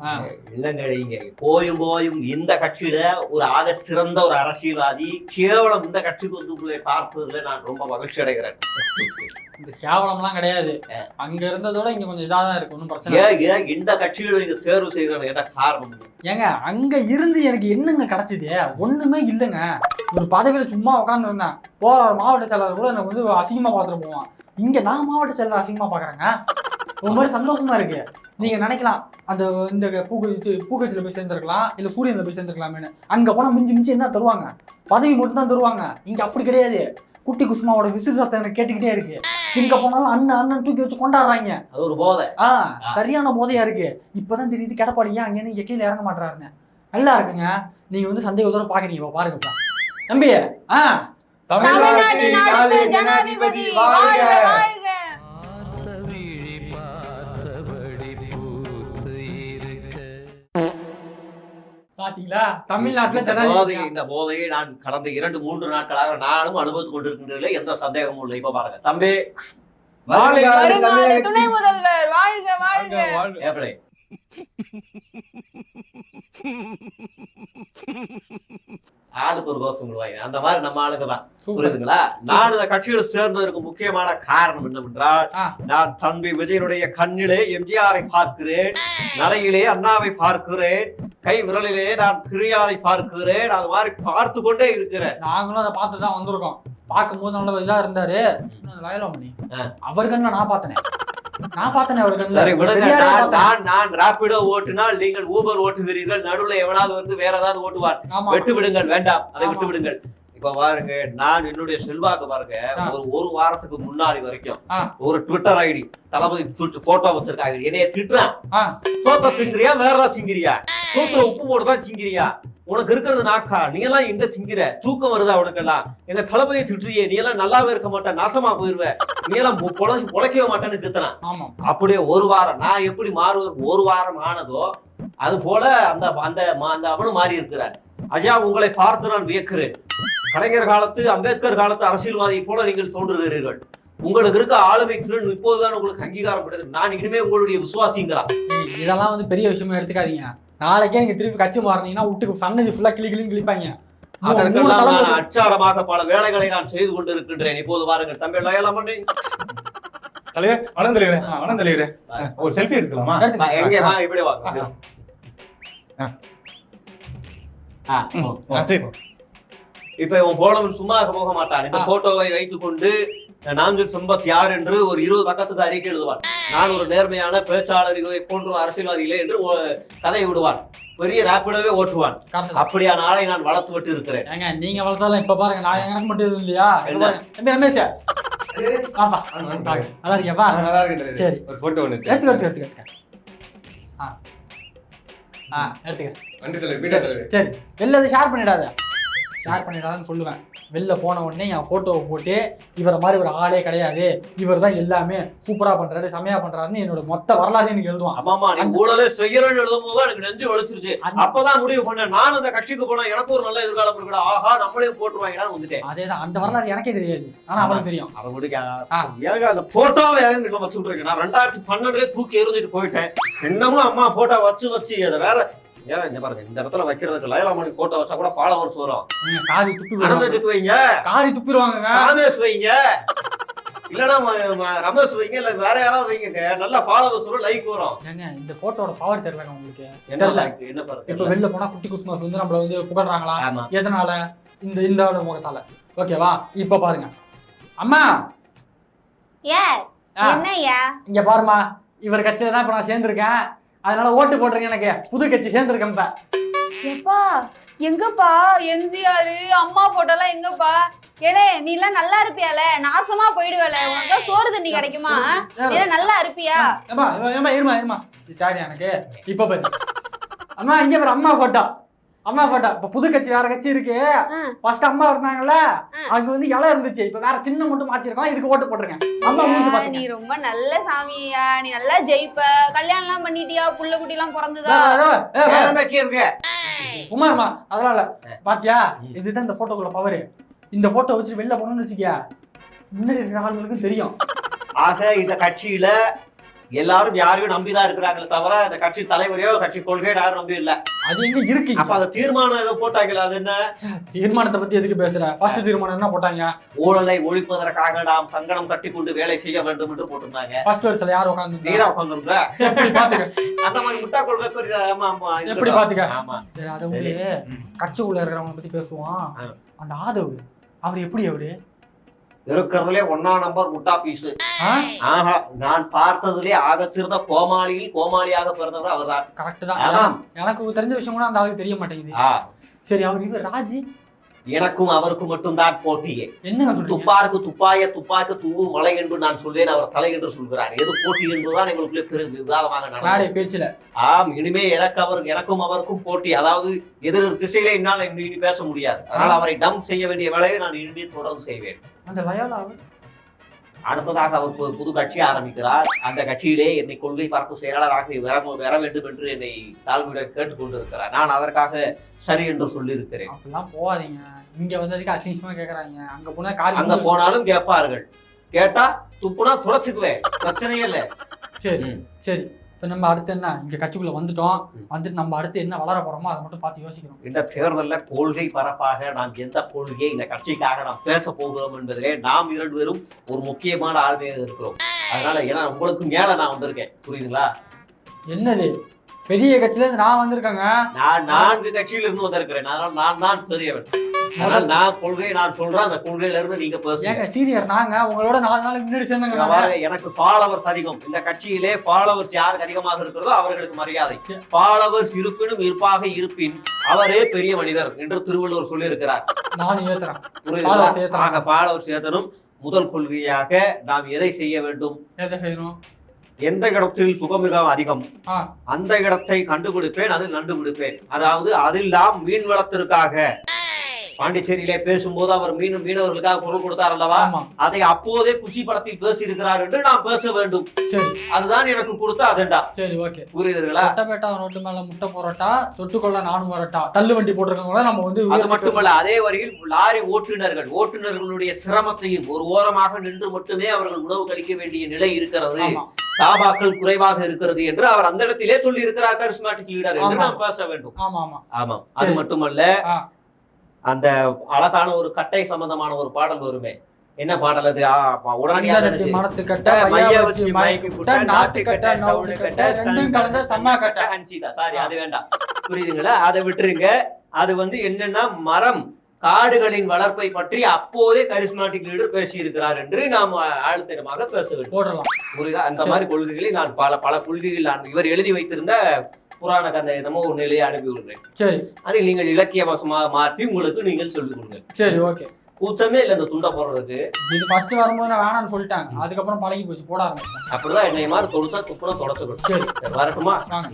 ஆ. இல்லைங்க நீங்க போயும் போயும் இந்த கட்சியில ஒரு ஆக சிறந்த ஒரு அரசியல்வாதி கேவலம் இந்த கட்சிக்கு வந்து பார்ப்பதில் நான் ரொம்ப மகிழ்ச்சி அடைகிறேன். இந்த கேவலம்லாம் கிடையாது. அங்க இருந்ததோட இங்க கொஞ்சம் இதா தான் இருக்கு ஒன்றும் பிரச்சனை. ஏன் இந்த கட்சியில நீங்க தேர்வு செய்யறது என்ன காரணம்? ஏங்க அங்க இருந்து எனக்கு என்னங்க கிடைச்சது? ஒண்ணுமே இல்லைங்க. ஒரு பதவியில சும்மா உட்கார்ந்து இருந்தேன் போற ஒரு மாவட்ட செயலாளர் கூட எனக்கு வந்து அசிங்கமா பார்த்துட்டு போவான். இங்க நான் மாவட்ட செயலாளர் அசிங்கமா பாக்குறேங்க மாதிரி சந்தோஷமா இருக்கு. நீங்க நினைக்கலாம் அந்த இந்த பூக்கச்சி பூக்கச்சில போய் சேர்ந்துருக்கலாம் இல்ல சூரியன்ல போய் சேர்ந்துருக்கலாமேனு அங்க போனா மிஞ்சி மிஞ்சி என்ன தருவாங்க? பதவி மட்டும் தான் தருவாங்க. இங்க அப்படி கிடையாது. குட்டி குசுமாவோட விசிறு சத்தம் எனக்கு கேட்டுக்கிட்டே இருக்கு. இங்க போனாலும் அண்ணன் அண்ணன் தூக்கி வச்சு கொண்டாடுறாங்க. அது ஒரு போதை. ஆ சரியான போதையா இருக்கு. இப்பதான் தெரியுது கிடப்பாடி ஏன் அங்கேருந்து கீழே இறங்க மாட்டாருன்னு நல்லா இருக்குங்க. நீங்க வந்து சந்தேகத்தோட பாக்குறீங்க இப்ப பாருங்கப்பா தம்பி ஆ. தமிழ்நாட்டின் ஜனாதிபதி வாழ்க. பாத்தீங்களா தமிழ்நாட்டுல இந்த போதை ஜனாதிபதி இந்த போதையை நான் கடந்த இரண்டு மூன்று நாட்களாக நானும் அனுபவித்துக் கொண்டிருக்கின்றதில் எந்த சந்தேகமும் இல்லை. இப்ப பாருங்க. தம்பி துணை முதல்வர் வாழ்க வாழ்க ஆளுக்கு ஒரு கோஷம் விடுவாங்க அந்த மாதிரி நம்ம ஆளுங்க தான். புரியுதுங்களா? நான் இந்த கட்சியில் சேர்ந்ததற்கு முக்கியமான காரணம் என்னவென்றால். நான் தம்பி விஜயனுடைய கண்ணிலே எம்ஜிஆரை பார்க்கிறேன் நடையிலே அண்ணாவை பார்க்கிறேன் கை விரலிலே நான் பெரியாரை பார்க்கிறேன். அது மாதிரி பார்த்து கொண்டே இருக்கிறேன். நாங்களும் அதை பார்த்து தான் வந்திருக்கோம். பார்க்கும்போது நல்ல இதா இருந்தாரு. லயலமணி. அவர் கண்ணில் நான் பார்த்தனே. நான் பார்த்தனே அவர் சரி கண்ணில் விடுங்க நான். நான் ராபிடோ ஓட்டினால் நீங்கள் ஊபர் ஓட்டுகிறீர்கள். நடுவுல எவனாவது வந்து வேற ஏதாவது ஓட்டுவார் விட்டு விடுங்கள் வேண்டாம். அதை. விட்டு விடுங்கள் இப்ப பாருங்க நான் என்னுடைய செல்வாக்கு பாருங்க. ஒரு ஒரு வாரத்துக்கு முன்னாடி வரைக்கும். ஒரு ட்விட்டர் ஐடி தளபதி போட்டோ வச்சிருக்காங்க. என்னைய திட்டுறான். சோத்த திங்கிறியா வேற திங்கிறியா? சோத்துல உப்பு போட்டு தான் திங்கிறியா? உனக்கு இருக்கிறது நாக்கா? நீ எல்லாம் எங்க திங்கிற? தூக்கம் வருதா உனக்கு எல்லாம் எங்க தளபதியை திட்டுறியே நீ எல்லாம் நல்லாவே இருக்க மாட்ட நாசமா போயிருவ. நீ எல்லாம் பொழச்சு பொழைக்கவே மாட்டேன்னு ஆமா. அப்படியே ஒரு வாரம் நான் எப்படி மாறுவதற்கு ஒரு வாரம் ஆனதோ அது போல அந்த அந்த அந்த அவனும் மாறி இருக்கிறார் ஐயா உங்களை பார்த்து நான் வியக்கிறேன். கலைஞர் காலத்து அம்பேத்கர் காலத்து அரசியல்வாதியை போல நீங்கள் தோன்றுகிறீர்கள். உங்களுக்கு இருக்க ஆளுமை திறன் இப்போதுதான் உங்களுக்கு அங்கீகாரம் கிடையாது நான் இனிமே உங்களுடைய விசுவாசிங்களா? இதெல்லாம் வந்து பெரிய விஷயமா எடுத்துக்காதீங்க. நாளைக்கே நீங்க திருப்பி கட்சி மாறினீங்கன்னா விட்டுக்கு சன்னதி ஃபுல்லா கிளி கிளின்னு அதற்கெல்லாம் நான் அச்சாரமாக பல வேலைகளை நான் செய்து கொண்டிருக்கின்றேன். இப்போது பாருங்கள் தம்பி லயலாம் பண்ணி. தலைவர் வணக்கம் தலைவரே வணக்கம் தலைவரே. ஒரு செல்ஃபி எடுக்கலாமா. எங்க? இப்படி வாங்க. ஆ, சரி. இப்ப இவன் போனவன் சும்மா போக மாட்டான். இந்த. போட்டோவை வைத்துக் கொண்டு நாஞ்சில் சம்பத் யார் என்று ஒரு இருபது பக்கத்துக்கு அறிக்கை எழுதுவான். நான் ஒரு நேர்மையான பேச்சாளர் இவரை போன்ற அரசியல்வாதி இல்லை என்று கதையை விடுவான். பெரிய ராப்பிடவே ஓட்டுவான். அப்படியான ஆளை நான் வளர்த்து விட்டு இருக்கிறேன். நீங்க வளர்த்தாலும் இப்ப பாருங்க நான் எனக்கு மட்டும் இல்லையா? ரமேஷ். நல்லா இருக்கியாப்பா? நல்லா இருக்கு. சரி. ஒரு போட்டோ ஒன்று எடுத்துக்க. எடுத்துக்க எடுத்துக்க ஆ. ஆ சரி அதை ஷேர் பண்ணிடாத. ஷேர் பண்ணிடாதன்னு சொல்லுவேன். வெளில போன உடனே என் போட்டோவை போட்டு இவரை மாதிரி ஒரு ஆளே கிடையாது. இவர் தான் எல்லாமே சூப்பரா பண்றாரு செமையா பண்றாருன்னு என்னோட மொத்த வரலாறு எனக்கு எழுதுவான். ஆமாமா நீ ஊழலே செய்யறேன்னு எழுதும் போது எனக்கு நெஞ்சு வலிச்சிருச்சு. அப்பதான் முடிவு பண்ணேன். நானும் அந்த கட்சிக்கு போனா எனக்கு ஒரு நல்ல எதிர்காலம் இருக்கா ஆஹா நம்மளையும் போட்டுருவாங்கன்னு வந்துட்டேன். அதேதான். அந்த வரலாறு எனக்கே தெரியாது. ஆனா அவனுக்கு தெரியும். அவன் முடிக்க அந்த போட்டோவை ஏங்க கிட்ட வச்சுட்டு இருக்கேன். நான் ரெண்டாயிரத்தி பன்னெண்டுல தூக்கி எறிஞ்சிட்டு போயிட்டேன். இன்னமும் அம்மா போட்டோ வச்சு வச்சு அதை வேற ஏன் இங்க பாருங்க இந்த இடத்துல வைக்கிறதுக்கு லயலாமணி போட்டோ வச்சா கூட ஃபாலோவர்ஸ் வரும் காரி துப்பி வைங்க காரி துப்பிடுவாங்க ராமேஷ் வைங்க. இல்லனா ரமேஷ் வைங்க இல்ல வேற யாராவது வைங்க நல்ல ஃபாலோவர்ஸ் வரும் லைக் வரும். ஏங்க இந்த போட்டோட பவர் தெரியலங்க உங்களுக்கு. என்ன? என்ன இப்ப பாருங்க வெளில போனா குட்டி குஸ்மாஸ் வந்து நம்மள வந்து புகழ்றாங்களா? எதனால? இந்த இந்த முகத்தால. ஓகேவா இப்ப பாருங்க. அம்மா! ஏ என்னய்யா? இங்க பாருமா இவர் கட்சியில தான் இப்ப நான் சேர்ந்திருக்கேன். அதனால ஓட்டு போட்டுருங்க எனக்கு. புது கட்சி சேர்ந்திருக்கேன் இப்ப எப்பா எங்கப்பா? எம்ஜிஆர் அம்மா போட்டோலாம் எங்கப்பா? ஏடே நீ எல்லாம் நல்லா இருப்பியால? நாசமா போயிடுவல. உனக்கு சோறு தண்ணி கிடைக்குமா? நீ எல்லாம் நல்லா இருப்பியா? ஏமா ஏமா இருமா இருமா டாடி எனக்கு. இப்ப பாரு. அம்மா இங்க பாரு அம்மா போட்டோ. அம்மா போட்டோ இப்ப புது கட்சி வேற கட்சி இருக்கு. ஃபர்ஸ்ட் அம்மா இருந்தாங்கல்ல. அங்க வந்து இலை இருந்துச்சு. இப்ப வேற சின்ன மட்டும் மாத்திருக்கோம். இதுக்கு ஓட்டு போட்டுருங்க. அம்மா மூஞ்சி ஏ, நீ ரொம்ப நல்ல சாமியா நீ நல்லா ஜெயிப்ப. கல்யாணம் எல்லாம் பண்ணிட்டியா? புள்ள குட்டி எல்லாம் பிறந்ததா வேற இருக்கு? குமார்மா அதெல்லாம் இல்ல. பாத்தியா. இதுதான் இந்த போட்டோக்குள்ள பவர் இந்த போட்டோ வச்சு வெளில போனோம்னு வச்சுக்கியா. முன்னாடி இருக்கிற ஆளுங்களுக்கும் தெரியும். ஆக இந்த கட்சியில எல்லாரும் யாரையும் நம்பிதான் இருக்கிறாங்களே தவிர அந்த கட்சி தலைவரையோ கட்சி கொள்கையோ யாரும் நம்பி இல்ல அது எங்க இருக்கு அப்ப அந்த தீர்மானம் ஏதோ போட்டாங்களே அது என்ன? தீர்மானத்தை பத்தி எதுக்கு பேசுற? ஃபர்ஸ்ட் தீர்மானம் என்ன போட்டாங்க? ஊழலை ஒழிப்பதற்காக நாம் கங்கணம் கட்டி கொண்டு வேலை செய்ய வேண்டும் என்று போட்டிருந்தாங்க. ஃபர்ஸ்ட் வருஷத்துல யார் உட்காந்து நீதான் உட்காந்துருந்த அந்த மாதிரி முட்டா கொள்கை எப்படி பாத்துக்க? ஆமா. சரி அதை. கட்சிக்குள்ள இருக்கிறவங்க பத்தி பேசுவோம். ஆ. அந்த ஆதவ் அவர் எப்படி அவரு? இருக்கிறதுலே ஒன்னா நம்பர் முட்டா பீஸ் ஆஹா நான் பார்த்ததுலே ஆக சிறந்த கோமாளியில் கோமாளியாக பிறந்தவர் அவர்தான். கரெக்ட் தான். எனக்கு தெரிஞ்ச விஷயம் கூட அந்த ஆளுக்கு தெரிய மாட்டேங்குது. சரி அவர் இவர் ராஜி. எனக்கும் அவருக்கும் மட்டும்தான் போட்டியே. சொல்றீங்க? துப்பாருக்கு துப்பாய துப்பாக்கு தூவு மலை என்று நான் சொல்வேன் அவர் தலை என்று சொல்கிறார். எது போட்டி என்பதுதான் எங்களுக்குள்ளே பெரு விவாதமாக பேச்சுல? ஆம் இனிமே எனக்கு அவர் எனக்கும் அவருக்கும் போட்டி. அதாவது எதிர் திசையிலே என்னால் இனி பேச முடியாது. அதனால் அவரை டம் செய்ய வேண்டிய வேலையை நான் இனிமே தொடர்ந்து செய்வேன். அந்த லயோலா அவர் அடுத்ததாக அவர் புது கட்சி ஆரம்பிக்கிறார். அந்த கட்சியிலே என்னை கொள்கை பரப்பு செயலாளராக வர வர வேண்டும் என்று என்னை தாழ்மையுடன் கேட்டுக்கொண்டிருக்கிறார் நான் அதற்காக சரி என்று சொல்லியிருக்கிறேன். அப்படிலாம் போகாதீங்க. இங்க வந்ததுக்கு அசிங்கமா கேக்குறாங்க. அங்க போனா காரி அங்க போனாலும் கேட்பார்கள். கேட்டா துப்புனா துடைச்சுக்குவேன் பிரச்சனையே இல்லை. சரி. சரி. இப்ப நம்ம அடுத்து என்ன? இங்க கட்சிக்குள்ள வந்துட்டோம். வந்துட்டு நம்ம அடுத்து என்ன வளர போறோமோ அதை மட்டும் பார்த்து யோசிக்கணும். இந்த தேர்தல்ல கொள்கை பரப்பாக நாம் எந்த கொள்கையை இந்த கட்சிக்காக நாம் பேச போகிறோம் என்பதிலே நாம் இரண்டு பேரும் ஒரு முக்கியமான ஆளுமையாக இருக்கிறோம். அதனால ஏன்னா உங்களுக்கு மேல நான் வந்திருக்கேன். புரியுதுங்களா? என்னது? பெரிய கட்சியில இருந்து நான் வந்திருக்கேங்க. நான் நான்கு கட்சியில இருந்து வந்திருக்கிறேன். அதனால நான் தான் பெரியவன். நான் கொள்கையை நான் சொல்றேன் அந்த கொள்கையில இருந்து நீங்க பேசுங்க. ஏங்க சீனியர் நாங்க உங்களோட நாலு நாளைக்கு முன்னாடி சேர்ந்தாங்க இங்க பாருங்க, எனக்கு ஃபாலோவர்ஸ் அதிகம். இந்த கட்சியிலே ஃபாலோவர்ஸ் யாருக்கு அதிகமாக இருக்கிறதோ அவர்களுக்கு மரியாதை. ஃபாலோவர்ஸ் இருப்பினும் இருப்பாக இருப்பின் அவரே பெரிய மனிதர் என்று திருவள்ளுவர் சொல்லியிருக்கிறார். நானும் ஏத்துறேன். ஆக ஃபாலோவர்ஸ் ஏத்தனும் முதல் கொள்கையாக நாம் எதை செய்ய வேண்டும்? எதை செய்யணும்? எந்த இடத்தில் சுகமிகம் அதிகம். அந்த இடத்தை கண்டுபிடிப்பேன் அதில் நண்டுபிடிப்பேன். அதாவது அதில் நாம் மீன் வளத்திற்காக பாண்டிச்சேரியிலே பேசும்போது அவர் மீன் மீனவர்களுக்காக குரல் கொடுத்தார் அல்லவா? ஆமா. அதை அப்போதே குஷி படத்தில் பேசியிருக்கிறார் என்று நாம் பேச வேண்டும். அதுதான் எனக்கு கொடுத்த அஜெண்டா சரி ஓகே. புரியுதுங்களா? முட்டைப்பேட்டா ரோட்டு மேல முட்டை போறட்டா தொட்டுக்கொள்ள நானும் வரட்டா தள்ளு வண்டி போட்டிருக்கவங்க நம்ம வந்து அது மட்டுமல்ல அதே வரியில் லாரி ஓட்டுநர்கள் ஓட்டுநர்களுடைய சிரமத்தையும் ஒரு ஓரமாக நின்று மட்டுமே அவர்கள் உணவு கழிக்க வேண்டிய நிலை இருக்கிறது. ஆமா. தாபாக்கள் குறைவாக இருக்கிறது என்று அவர் அந்த இடத்திலே சொல்லி இருக்கிறார் கரிஸ்மாட்டிக் லீடர் என்று ஆமா. நாம் பேச வேண்டும். ஆமா ஆமா. ஆமாம். அது. மட்டுமல்ல. அந்த அழகான ஒரு கட்டை சம்பந்தமான ஒரு பாடல் வருமே. என்ன பாடல் அது? உடனடியாக கட்ட மைய வச்சு வச்சு மயக்கி மயக்கி புட்ட, புட்ட நாட்டு கட்ட நவுடு கட்ட ரெண்டும் கலந்த சம்மா கட்ட அன்சிதா சாரி அது வேண்டாம். புரியுதுங்களா? அதை விட்டுருங்க. அது வந்து என்னன்னா மரம் காடுகளின் வளர்ப்பை பற்றி அப்போதே கரிஸ்மாட்டிக் லீடர் பேசியிருக்கிறார் என்று நாம் ஆழ்த்திடமாக பேச வேண்டும். போடலாம். புரியுதா? அந்த. மாதிரி கொள்கைகளை நான் பல பல கொள்கைகள் நான் இவர் எழுதி வைத்திருந்த புராண கதை என்னமோ ஒரு நிலையை அனுப்பி விடுறேன். சரி. அதில் நீங்கள் இலக்கிய வசமாக மாற்றி உங்களுக்கு நீங்கள் சொல்லிக் கொடுங்க சரி ஓகே. கூச்சமே இல்லை இந்த துண்டை போடுறதுக்கு. இது ஃபர்ஸ்ட் வரும்போது நான் வேணாம்னு சொல்லிட்டாங்க. அதுக்கப்புறம் பழகி போச்சு போட ஆரம்பிச்சிட்டேன். அப்படிதான் என்னைய மாதிரி தொடுச்சா துப்புனா தொடச்சுக்கணும். சரி. சரி வரட்டுமா? வாங்க.